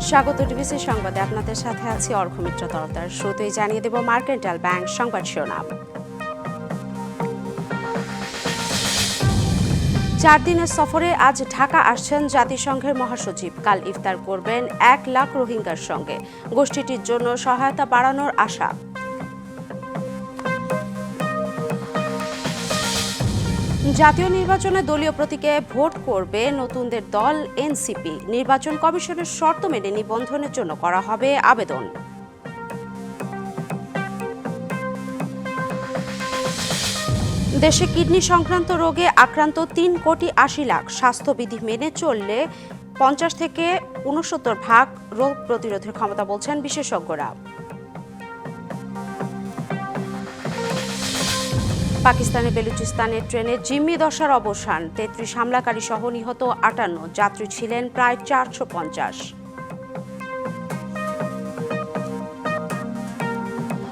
স্বাগত ডিবিসি সংবাদে আপনাদের সাথে আছি অর্ঘ অর্ঘমিত্র তরফদার। শুরুতেই জানিয়ে দেব মার্কেন্টাল ব্যাংক সংবাদ শিরোনাম। চার দিনের সফরে আজ ঢাকা আসছেন জাতিসংঘের মহাসচিব। কাল ইফতার করবেন এক লাখ রোহিঙ্গার সঙ্গে। গোষ্ঠীটির জন্য সহায়তা বাড়ানোর আশা। জাতীয় নির্বাচনে দলীয় প্রতীকে ভোট করবে নতুনদের দল এনসিপি। নির্বাচন কমিশনের শর্ত মেনে নিবন্ধনের জন্য করা হবে আবেদন। দেশে কিডনি সংক্রান্ত রোগে আক্রান্ত তিন কোটি আশি লাখ স্বাস্থ্যবিধি মেনে চললে পঞ্চাশ থেকে উনসত্তর ভাগ রোগ প্রতিরোধের ক্ষমতা বলছেন বিশেষজ্ঞরা। পাকিস্তানের বেলুচিস্তানের ট্রেনে জিম্মি দশার অবসান। তেত্রিশ হামলাকারী সহ নিহত আটান্ন যাত্রী ছিলেন প্রায় চারশো পঞ্চাশ।